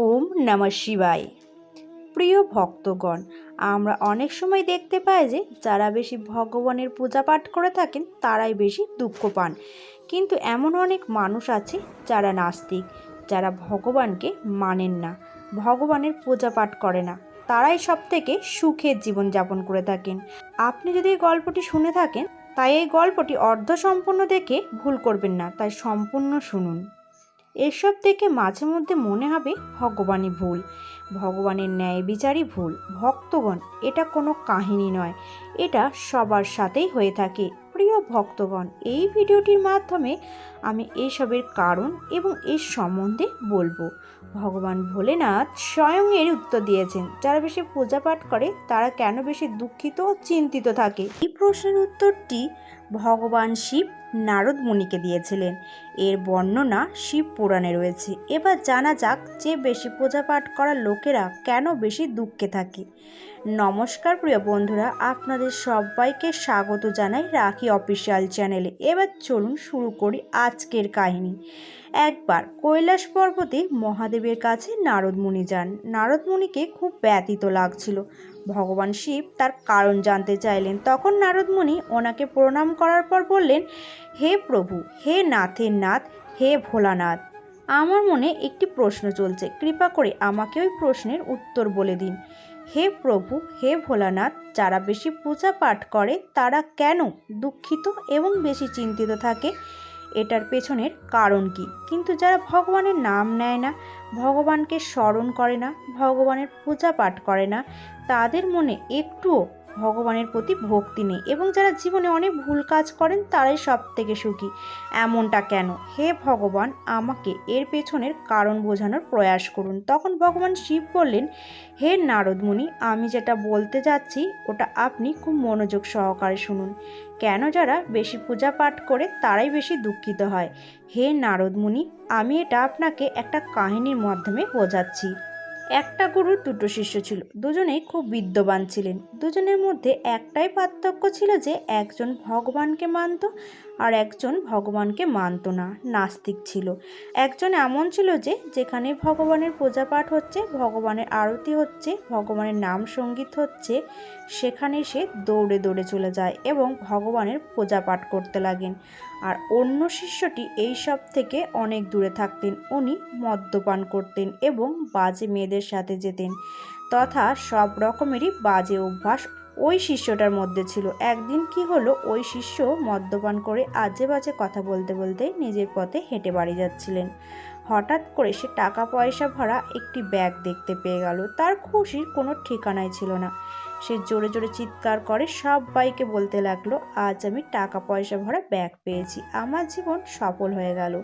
ওম নমঃ শিবায়। প্রিয় ভক্তগণ, আমরা অনেক সময় দেখতে পাই যে, যারা বেশি ভগবানের পূজা পাঠ করে থাকেন, তারাই বেশি দুঃখ পান। কিন্তু এমন অনেক মানুষ আছে, যারা নাস্তিক, যারা ভগবানকে মানেন না, ভগবানের পূজা পাঠ করে না। তারাই সব থেকে সুখের জীবনযাপন করে থাকেন। আপনি যদি এই গল্পটি শুনে থাকেন, তাই এই গল্পটি অর্ধসম্পূর্ণ দেখে ভুল করবেন না, তাই সম্পূর্ণ শুনুন। এসব থেকে মাঝে মধ্যে মনে হবে ভগবানই ভুল, ভগবানের ন্যায় বিচারই ভুল। ভক্তগণ, এটা কোনো কাহিনী নয়, এটা সবার সাথেই হয়ে থাকে। প্রিয় ভক্তগণ, এই ভিডিওটির মাধ্যমে আমি এসবের কারণ এবং এর সম্বন্ধে বলব। ভগবান ভোলেনাথ স্বয়ং এর উত্তর দিয়েছেন, যারা বেশি পূজা পাঠ করে, তারা কেন বেশি দুঃখিত ও চিন্তিত থাকে? এই প্রশ্নের উত্তরটি ভগবান শিব নারদ মুনিকে দিয়েছিলেন। এর বর্ণনা শিব পুরাণে রয়েছে। এবার জানা যাক যে বেশি পূজা পাঠ করা লোকেরা কেন বেশি দুঃখে থাকে। নমস্কার প্রিয় বন্ধুরা, আপনাদের সবাইকে স্বাগত জানাই রাখি অফিসিয়াল চ্যানেলে। এবার চলুন শুরু করি আজকের কাহিনী। একবার কৈলাস পর্বতে মহাদেবের কাছে নারদ মুনি যান। নারদ মুনিকে খুব ব্যতীত লাগছিল। ভগবান শিব তার কারণ জানতে চাইলেন। তখন নারদমণি ওনাকে প্রণাম করার পর বললেন, হে প্রভু, হে নাথের নাথ, হে ভোলানাথ, আমার মনে একটি প্রশ্ন চলছে। কৃপা করে আমাকে ওই প্রশ্নের উত্তর বলে দিন। হে প্রভু, হে ভোলানাথ, যারা বেশি পূজা পাঠ করে তারা কেন দুঃখিত এবং বেশি চিন্তিত থাকে? এটার পেছনের কারণ কি? কিন্তু যারা ভগবানের নাম নেয় না, ভগবানকে স্মরণ করে না, ভগবানের পূজা পাঠ করে না, তাদের মনে একটুও ভগবানের প্রতি ভক্তি নেই এবং যারা জীবনে অনেক ভুল কাজ করেন, তারাই সব থেকে সুখী। এমনটা কেন? হে ভগবান, আমাকে এর পেছনের কারণ বোঝানোর প্রয়াস করুন। তখন ভগবান শিব বললেন, হে নারদমুনি আমি যেটা বলতে যাচ্ছি, ওটা আপনি খুব মনোযোগ সহকারে শুনুন। কেন যারা বেশি পূজা পাঠ করে, তারাই বেশি দুঃখিত হয়। হে নারদমুনি আমি এটা আপনাকে একটা কাহিনীর মাধ্যমে বোঝাচ্ছি। একটা গুরুর দুটো শিষ্য ছিল। দুজনেই খুব বিদ্যবান ছিলেন। দুজনের মধ্যে একটাই পার্থক্য ছিল যে একজন ভগবানকে মানত আর একজন ভগবানকে মানত না, নাস্তিক ছিল। একজন এমন ছিল যে, যেখানে ভগবানের পূজা পাঠ হচ্ছে, ভগবানের আরতি হচ্ছে, ভগবানের নাম সংগীত হচ্ছে, সেখানে সে দৌড়ে দৌড়ে চলে যায় এবং ভগবানের পূজা পাঠ করতে লাগেন। আর অন্য শিষ্যটি এই সব থেকে অনেক দূরে থাকতেন। উনি মদ্যপান করতেন এবং বাজে মেয়েদের সাথে যেতেন। তথা সব রকমেরই বাজে অভ্যাস ওই শিষ্যটার মধ্যে ছিল। একদিন কি হলো, ওই শিষ্য মদ্যপান করে আজে বাজে কথা বলতে বলতে নিজের পথে হেঁটে বাড়ি যাচ্ছিলেন। হঠাৎ করে সে টাকা পয়সা ভরা একটি ব্যাগ দেখতে পেয়ে গেল। তার খুশির কোনো ঠিকানাই ছিল না। সে জোরে জোরে চিৎকার করে সবাইকে বলতে লাগল, আজ আমি টাকা পয়সা ভরা ব্যাগ পেয়েছি। আমার জীবন সফল হয়ে গেল।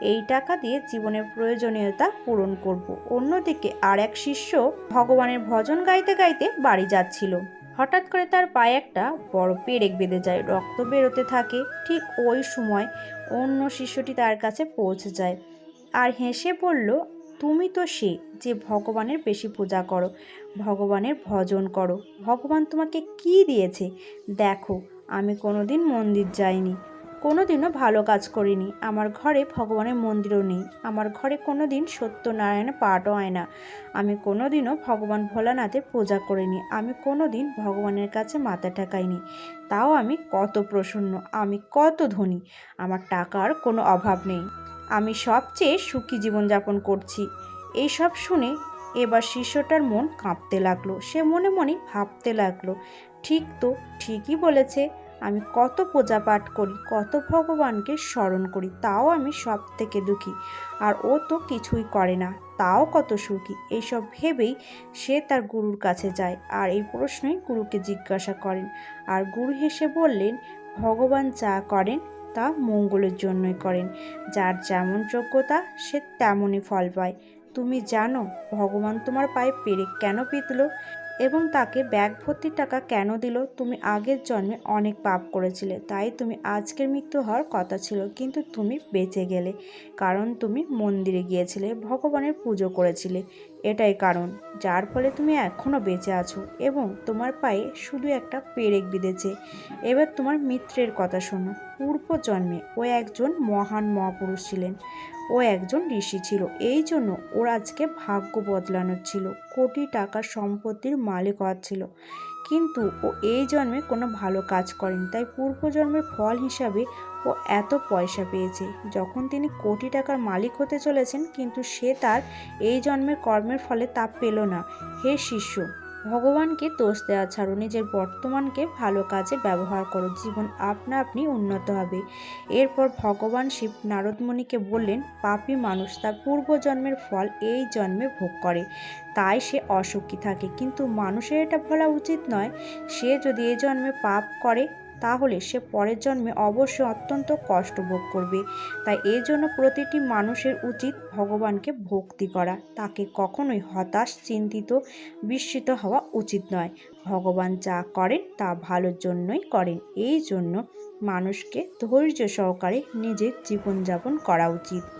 এই টাকা দিয়ে জীবনের প্রয়োজনীয়তা পূরণ করব। অন্যদিকে আর এক শিষ্য ভগবানের ভজন গাইতে গাইতে বাড়ি যাচ্ছিল। হঠাৎ করে তার পায়ে একটা বড় পেরেক বেঁধে যায়। রক্ত বেরোতে থাকে ঠিক ওই সময় অন্য শিষ্যটি তার কাছে পৌঁছে যায় আর হেসে বলল, তুমি তো সে যে ভগবানের বেশি পূজা করো, ভগবানের ভজন করো। ভগবান তোমাকে কি দিয়েছে? দেখো, আমি কোনোদিন মন্দির যাইনি। কোনোদিনও ভালো কাজ করিনি। আমার ঘরে ভগবানের মন্দিরও নেই। আমার ঘরে কোনো দিন সত্যনারায়ণের পাঠও হয় না। আমি কোনোদিনও ভগবান ভোলানাথের পূজা করিনি। আমি কোনো দিন ভগবানের কাছে মাথা ঠেকাইনি। তাও আমি কত প্রসন্ন, আমি কত ধনী। আমার টাকার কোনো অভাব নেই। আমি সবচেয়ে সুখী জীবনযাপন করছি। এইসব শুনে এবার শিষ্যটার মন কাঁপতে লাগল। সে মনে মনে ভাবতে লাগল, ঠিক তো, ঠিকই বলেছে। আমি কত পূজা পাঠ করি, কত ভগবানকে স্মরণ করি, তাও আমি সব থেকে দুঃখী। আর ও তো কিছুই করে না, তাও কত সুখী। এইসব ভেবেই সে তার গুরুর কাছে যায় আর এই প্রশ্নই গুরুকে জিজ্ঞাসা করেন। আর গুরু হেসে বললেন, ভগবান যা করেন, তা মঙ্গলের জন্যই করেন। যার যেমন যোগ্যতা, সে তেমনই ফল পায়। তুমি জানো, ভগবান তোমার পায়ে পেরেক কেন পিতলো? এবং তাকে ব্যাগ ভর্তি টাকা কেন দিল? তুমি আগের জন্মে অনেক পাপ করেছিলে, তাই তুমি আজকের মৃত্যু হওয়ার কথা ছিল, কিন্তু তুমি বেঁচে গেলে, কারণ তুমি মন্দিরে গিয়েছিলে, ভগবানের পুজো করেছিলে। এটাই কারণ, যার ফলে তুমি এখনও বেঁচে আছো এবং তোমার পায়ে শুধু একটা পেরেক বিঁধেছে। এবার তোমার মিত্রের কথা শোনো। পূর্ব জন্মে ও একজন মহান মহাপুরুষ ছিলেন। ও একজন ঋষি ছিল। এই জন্য ওর আজকে ভাগ্য বদলানোর ছিল। কোটি টাকা সম্পত্তির মালিক হওয়ার ছিল। কিন্তু ও এই জন্মে কোনো ভালো কাজ করেনি। তাই পূর্বজন্মের ফল হিসাবে ও এত পয়সা পেয়েছে। যখন তিনি কোটি টাকার মালিক হতে চলেছেন, কিন্তু সে তার এই জন্মের কর্মের ফলে তা পেল না। হে শিষ্য! ভগবানকে দোষ দেওয়া ছাড়ো, নিজের বর্তমানকে ভালো কাজে ব্যবহার করো, জীবন আপনা আপনি উন্নত হবে। এরপর ভগবান শিব নারদমণিকে বললেন, পাপী মানুষ তার পূর্বজন্মের ফল এই জন্মে ভোগ করে, তাই সে অসুখী থাকে। কিন্তু মানুষের এটা বলা উচিত নয়, সে যদি এই জন্মে পাপ করে তাহলে সে পরের জন্মে অবশ্যই অত্যন্ত কষ্ট ভোগ করবে। তাই এই জন্য প্রতিটি মানুষের উচিত ভগবানকে ভক্তি করা। তাকে কখনোই হতাশ, চিন্তিত, বিস্মিত হওয়া উচিত নয়। ভগবান যা করেন তা ভালোর জন্যই করেন। এই জন্য মানুষকে ধৈর্য সহকারে নিজের জীবনযাপন করা উচিত।